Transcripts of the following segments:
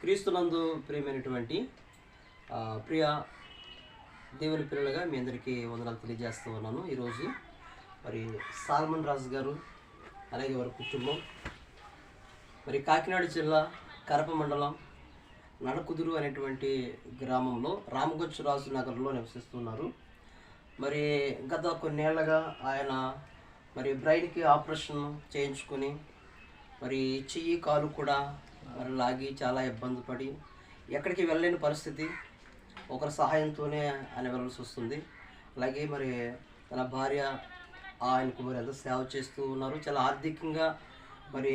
క్రీస్తునందు ప్రియమైనటువంటి ప్రియ దేవుని పిల్లలుగా మీ అందరికీ వందనాలు తెలియజేస్తూ ఉన్నాను. ఈరోజు మరి సాల్మన్ రాజు గారు అలాగే వారి కుటుంబం మరి కాకినాడ జిల్లా కరప మండలం నడకుదురు అనేటువంటి గ్రామంలో రామగొచ్చురాజు నగర్లో నివసిస్తున్నారు. మరి గత కొన్నేళ్ళుగా ఆయన మరి బ్రెయిన్కి ఆపరేషన్ చేయించుకొని మరి చెయ్యి కాలు కూడా మరి లాగి చాలా ఇబ్బంది పడి ఎక్కడికి వెళ్ళలేని పరిస్థితి. ఒకరి సహాయంతోనే ఆయన వెళ్ళాల్సి వస్తుంది. అలాగే మరి తన భార్య ఆయనకు మరి ఎంతో సేవ చేస్తూ ఉన్నారు. చాలా ఆర్థికంగా మరి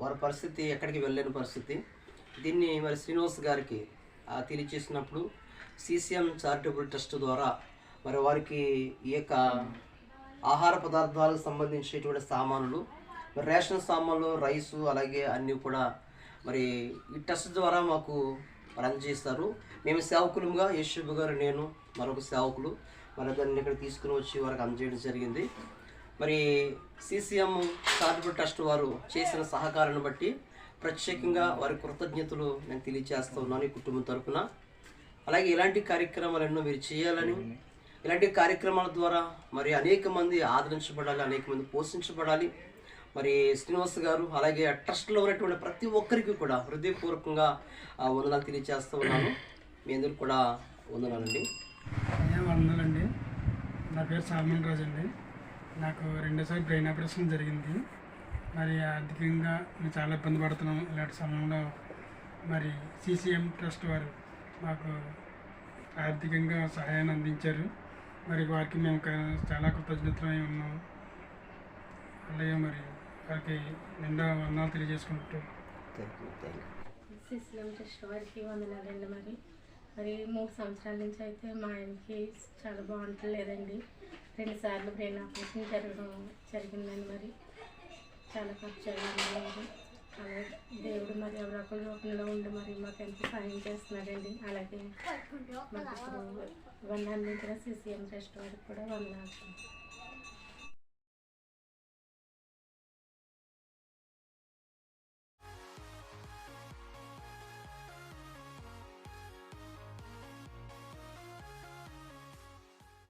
వారి పరిస్థితి ఎక్కడికి వెళ్ళలేని పరిస్థితి. దీన్ని మరి శ్రీనివాస్ గారికి తెలియచేసినప్పుడు సీసీఎం చారిటబుల్ ట్రస్ట్ ద్వారా మరి వారికి ఈ యొక్క ఆహార పదార్థాలకు సంబంధించినటువంటి సామాన్లు మరి రేషన్ సామాన్లు రైసు అలాగే అన్నీ కూడా మరి ఈ ట్రస్ట్ ద్వారా మాకు మరి అందజేస్తారు మేము సేవకులుగా యేషుబు గారు నేను మరొక సేవకులు మరి దాన్ని ఇక్కడ తీసుకుని వచ్చి వారికి అందజేయడం జరిగింది. మరి సిసిఎం చారిటబుల్ ట్రస్ట్ వారు చేసిన సహకారాన్ని బట్టి ప్రత్యేకంగా వారి కృతజ్ఞతలు నేను తెలియజేస్తూ ఉన్నాను ఈ కుటుంబం తరఫున అలాగే ఇలాంటి కార్యక్రమాలు ఎన్నో మీరు చేయాలని ఇలాంటి కార్యక్రమాల ద్వారా మరి అనేక మంది ఆదరించబడాలి అనేక మంది పోషించబడాలి. మరి శ్రీనివాస్ గారు అలాగే ఆ ట్రస్ట్లో ఉన్నటువంటి ప్రతి ఒక్కరికి కూడా హృదయపూర్వకంగా ఆ, వందనాలు తెలియజేస్తూ ఉన్నాను. మీ అందరూ కూడా వందనాలండి. అయ్యా వందనాలండి నా పేరు సాల్మన్ రాజు అండి. నాకు రెండోసారి బ్రెయిన్ ఆపరేషన్ జరిగింది. మరి ఆర్థికంగా మేము చాలా ఇబ్బంది పడుతున్నాం ఇలాంటి సమయంలో. మరి సీసీఎం ట్రస్ట్ వారు మాకు ఆర్థికంగా సహాయాన్ని అందించారు. మరి వారికి మేము చాలా కృతజ్ఞతలై ఉన్నాం. అలాగే మరి వారికి నిండా వందనాలు తెలియజేసుకుంటూ. శిశులం ట్రస్ట్ వారికి వందనాలండి మరి. మరి మూడు సంవత్సరాల నుంచి అయితే మా ఆయనకి చాలా బాగుంటలేదండి. రెండు సార్లు బ్రెయిన్ ఆపరేషన్ జరగడం జరిగిందండి మరి చాలా ఖర్చు మరి. అలాగే దేవుడు మరి ఎవరొక రూపంలో ఉండి మరి మాకు ఎంతో సహాయం చేస్తున్నాడండి. అలాగే మాకు ఇప్పుడు వంద అందించిన సిసిఎం ట్రస్ట్ వారికి కూడా వందనాలు.